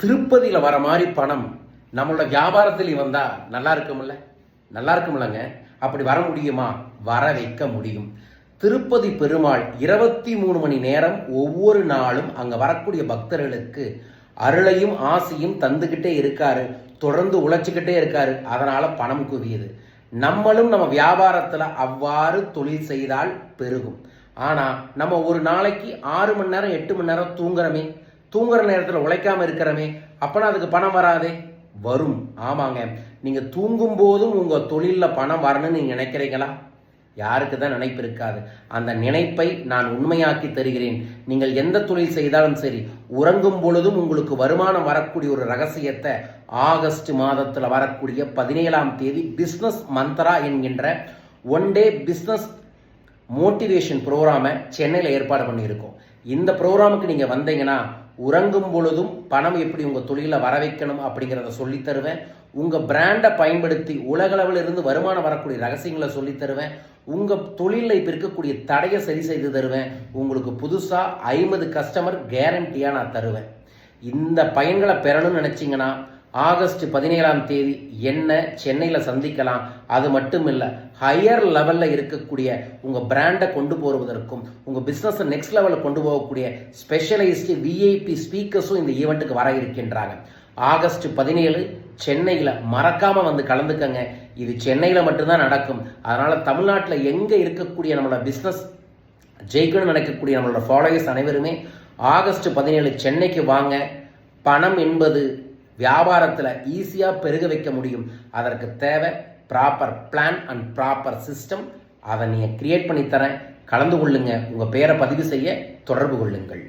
திருப்பதியில் வர மாதிரி பணம் நம்மளோட வியாபாரத்தில் வந்தால் நல்லா இருக்கும்ல? நல்லா இருக்கும்லங்க. அப்படி வர முடியுமா? வர வைக்க முடியும். திருப்பதி பெருமாள் இருபத்தி மூணு மணி நேரம் ஒவ்வொரு நாளும் அங்கே வரக்கூடிய பக்தர்களுக்கு அருளையும் ஆசையும் தந்துக்கிட்டே இருக்காரு. தொடர்ந்து உழைச்சிக்கிட்டே இருக்காரு. அதனால் பணம் குவியுது. நம்மளும் நம்ம வியாபாரத்தில் அவ்வாறு தொழில் செய்தால் பெருகும். ஆனால் நம்ம ஒரு நாளைக்கு ஆறு மணி நேரம் எட்டு மணி நேரம் தூங்குறோமே. தூங்குற நேரத்தில் உழைக்காமல் இருக்கிறமே அப்போனா அதுக்கு பணம் வராதே? வரும். ஆமாங்க. நீங்கள் தூங்கும் போதும் உங்கள் தொழிலில் பணம் வரணும்னு நீங்கள் நினைக்கிறீங்களா? யாருக்கு தான் நினைப்பு இருக்காது. அந்த நினைப்பை நான் உண்மையாக்கி தருகிறேன். நீங்கள் எந்த தொழில் செய்தாலும் சரி உறங்கும் பொழுதும் உங்களுக்கு வருமானம் வரக்கூடிய ஒரு ரகசியத்தை ஆகஸ்ட் மாதத்தில் வரக்கூடிய பதினேழாம் தேதி பிஸ்னஸ் மந்த்ரா என்கின்ற ஒன் டே பிஸ்னஸ் மோட்டிவேஷன் ப்ரோக்ராமை சென்னையில் ஏற்பாடு பண்ணியிருக்கோம். இந்த ப்ரோக்ராமுக்கு நீங்கள் வந்தீங்கன்னா உறங்கும் பொழுதும் பணம் எப்படி உங்கள் தொழிலில் வர வைக்கணும் அப்படிங்கிறத சொல்லித் தருவேன். உங்கள் பிராண்டை பயன்படுத்தி உலகளவில் இருந்து வருமானம் வரக்கூடிய ரகசியங்களை சொல்லித் தருவேன். உங்கள் தொழிலில் இப்போ இருக்கக்கூடிய தடையை சரி செய்து தருவேன். உங்களுக்கு புதுசாக ஐம்பது கஸ்டமர் கேரண்டியாக நான் தருவேன். இந்த பயன்களை பெறணும்னு நினச்சிங்கன்னா ஆகஸ்ட் பதினேழாம் தேதி என்ன சென்னையில் சந்திக்கலாம் அது மட்டும் இல்லை ஹையர் லெவலில் இருக்கக்கூடிய உங்கள் பிராண்டை கொண்டு போவதற்கும் உங்கள் பிஸ்னஸை நெக்ஸ்ட் லெவலில் கொண்டு போகக்கூடிய ஸ்பெஷலைஸ்டு விஐபி ஸ்பீக்கர்ஸும் இந்த ஈவெண்ட்டுக்கு வர இருக்கின்றாங்க. ஆகஸ்ட் பதினேழு சென்னையில் மறக்காமல் வந்து கலந்துக்கங்க. இது சென்னையில் மட்டும்தான் நடக்கும். அதனால் தமிழ்நாட்டில் எங்கே இருக்கக்கூடிய நம்மளோட பிஸ்னஸ் ஜெயிக்கணும்னு நினைக்கக்கூடிய நம்மளோட ஃபாலோயர்ஸ் அனைவருமே ஆகஸ்ட் பதினேழு சென்னைக்கு வாங்க. பணம் என்பது வியாபாரத்தில் ஈஸியாக பெருக வைக்க முடியும். அதற்கு தேவை proper plan and proper system அதை நீங்கள் கிரியேட் பண்ணி தரேன். கலந்து கொள்ளுங்கள் உங்கள் பெயரை பதிவு செய்ய தொடர்பு கொள்ளுங்கள்.